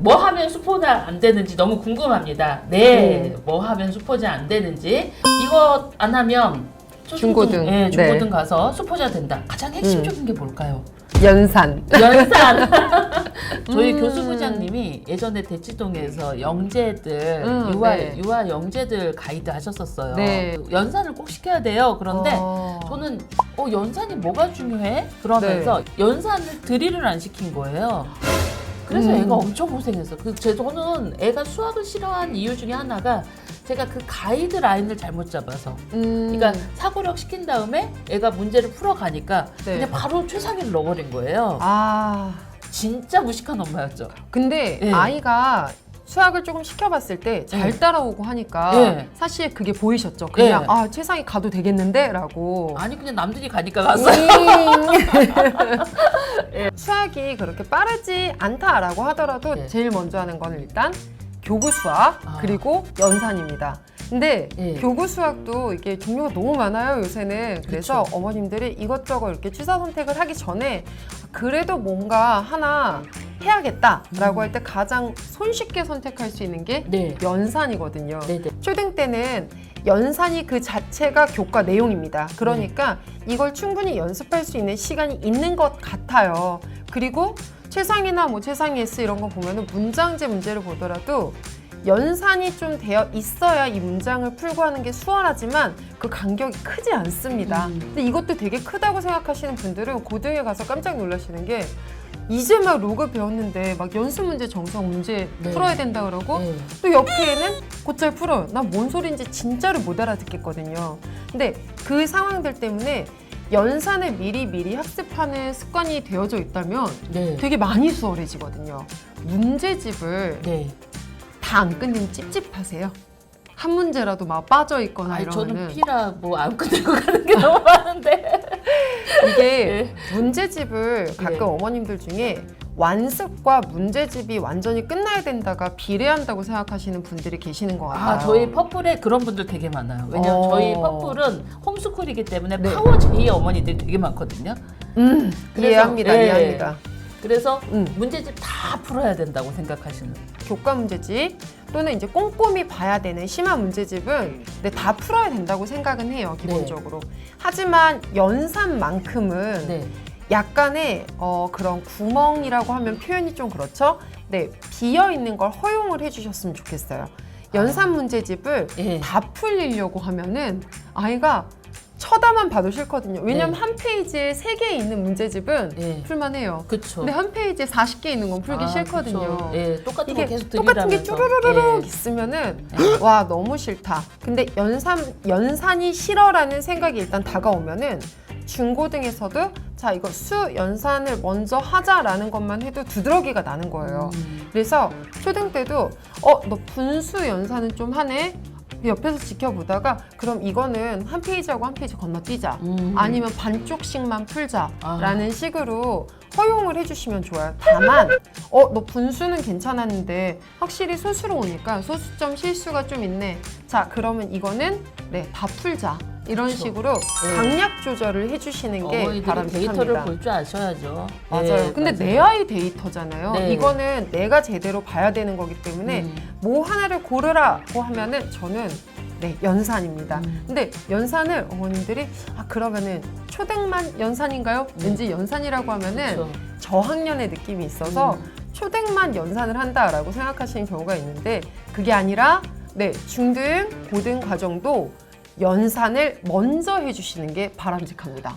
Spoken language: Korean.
뭐 하면 수포자 안 되는지 너무 궁금합니다. 네, 뭐 하면 수포자 안 되는지 이거 안 하면 초중등, 중고등. 예, 중고등 네. 가서 수포자 된다. 가장 핵심적인 게 뭘까요? 연산. 연산. 저희 음. 교수부장님이 예전에 대치동에서 영재들 음, 유아 네. 유아 영재들 가이드 하셨었어요. 네. 연산을 꼭 시켜야 돼요. 그런데 어. 저는 어 연산이 뭐가 중요해? 그러면서 연산을 드릴을 안 시킨 거예요. 그래서 음. 애가 엄청 고생했어. 그 제- 저는 애가 수학을 싫어한 이유 중에 하나가 제가 그 가이드 라인을 잘못 잡아서. 음. 그러니까 사고력 시킨 다음에 애가 문제를 풀어가니까 네. 그냥 바로 최상위를 넣어버린 거예요. 아. 진짜 무식한 엄마였죠. 근데 네. 아이가 수학을 조금 시켜봤을 때 잘 네. 따라오고 하니까 네. 사실 그게 보이셨죠. 그냥 네. 아 최상위 가도 되겠는데라고. 아니 그냥 남들이 가니까 갔어요. 음. 수학이 그렇게 빠르지 않다라고 하더라도 네. 제일 먼저 하는 거는 일단 교구 수학 아. 그리고 연산입니다. 근데 예. 교구 수학도 이게 종류가 너무 많아요 요새는 그래서 그쵸. 어머님들이 이것저것 이렇게 취사 선택을 하기 전에 그래도 뭔가 하나 해야겠다라고 음. 할때 가장 손쉽게 선택할 수 있는 게 네. 연산이거든요. 네네. 초등 때는 연산이 그 자체가 교과 내용입니다. 그러니까 이걸 충분히 연습할 수 있는 시간이 있는 것 같아요. 그리고 최상위나 뭐 최상위 S 이런 거 보면은 문장제 문제를 보더라도 연산이 좀 되어 있어야 이 문장을 풀고 하는 게 수월하지만 그 간격이 크지 않습니다. 음. 근데 이것도 되게 크다고 생각하시는 분들은 고등에 가서 깜짝 놀라시는 게 이제 막 로그 배웠는데 막 연습 문제 정성 문제 네. 풀어야 된다 그러고 네. 또 옆에는 곧잘 풀어요. 난 뭔 소리인지 진짜로 못 알아듣겠거든요. 근데 그 상황들 때문에 연산을 미리 미리 학습하는 습관이 되어져 있다면 네. 되게 많이 수월해지거든요. 문제집을 네. 다 안 끝내면 찝찝하세요. 한 문제라도 막 빠져 있거나 아니 저는 이러면은 피라 뭐 안 끝내고 가는 게 너무 많은데. 이게 문제집을 가끔 네. 어머님들 중에 완습과 문제집이 완전히 끝나야 된다가 비례한다고 생각하시는 분들이 계시는 것 같아요. 아 저희 퍼플에 그런 분들 되게 많아요. 왜냐면 어. 저희 퍼플은 홈스쿨이기 때문에 네. 파워 제이 어머니들이 되게 많거든요. 음, 그래서- 이해합니다, 예. 이해합니다. 그래서 음. 문제집 다 풀어야 된다고 생각하시는. 교과 문제집 또는 이제 꼼꼼히 봐야 되는 심한 문제집은 네, 다 풀어야 된다고 생각은 해요 기본적으로. 하지만 연산만큼은 네. 약간의 어, 그런 구멍이라고 하면 표현이 좀 그렇죠. 네 비어 있는 걸 허용을 해주셨으면 좋겠어요. 연산 문제집을 예. 다 풀리려고 하면은 아이가 쳐다만 봐도 싫거든요. 왜냐하면 네. 한 페이지에 세 개 있는 문제집은 예. 풀만해요. 그쵸. 근데 한 페이지에 40개 있는 건 풀기 아, 싫거든요. 예, 똑같은 거 계속 똑같은 게. 쭈루루루룩 예. 있으면은 와 너무 싫다. 근데 연산 연산이 싫어라는 생각이 일단 다가오면은 중고 등에서도 자 이거 수 연산을 먼저 하자라는 것만 해도 두드러기가 나는 거예요. 음. 그래서 초등 때도 어 너 분수 연산은 좀 하네. 옆에서 지켜보다가 그럼 이거는 한 페이지하고 한 페이지 건너뛰자. 음. 아니면 반쪽씩만 풀자라는 아. 식으로 허용을 해주시면 좋아요. 다만, 어, 너 분수는 괜찮았는데 확실히 소수로 오니까 소수점 실수가 좀 있네. 자, 그러면 이거는 네, 다 풀자. 이런. 식으로 네. 강약 조절을 해주시는 게 어머니들이 데이터를 바람직합니다. 볼줄 아셔야죠. 맞아요. 예, 근데 맞아요. 내 아이 데이터잖아요. 네. 이거는 내가 제대로 봐야 되는 거기 때문에 음. 뭐 하나를 고르라고 하면은 저는 네 연산입니다. 음. 근데 연산을 어머님들이 아 그러면은 초등만 연산인가요? 네. 왠지 연산이라고 하면은 그쵸. 저학년의 느낌이 있어서 음. 초등만 연산을 한다라고 생각하시는 경우가 있는데 그게 아니라 네 중등 고등 과정도 연산을 먼저 해주시는 게 바람직합니다.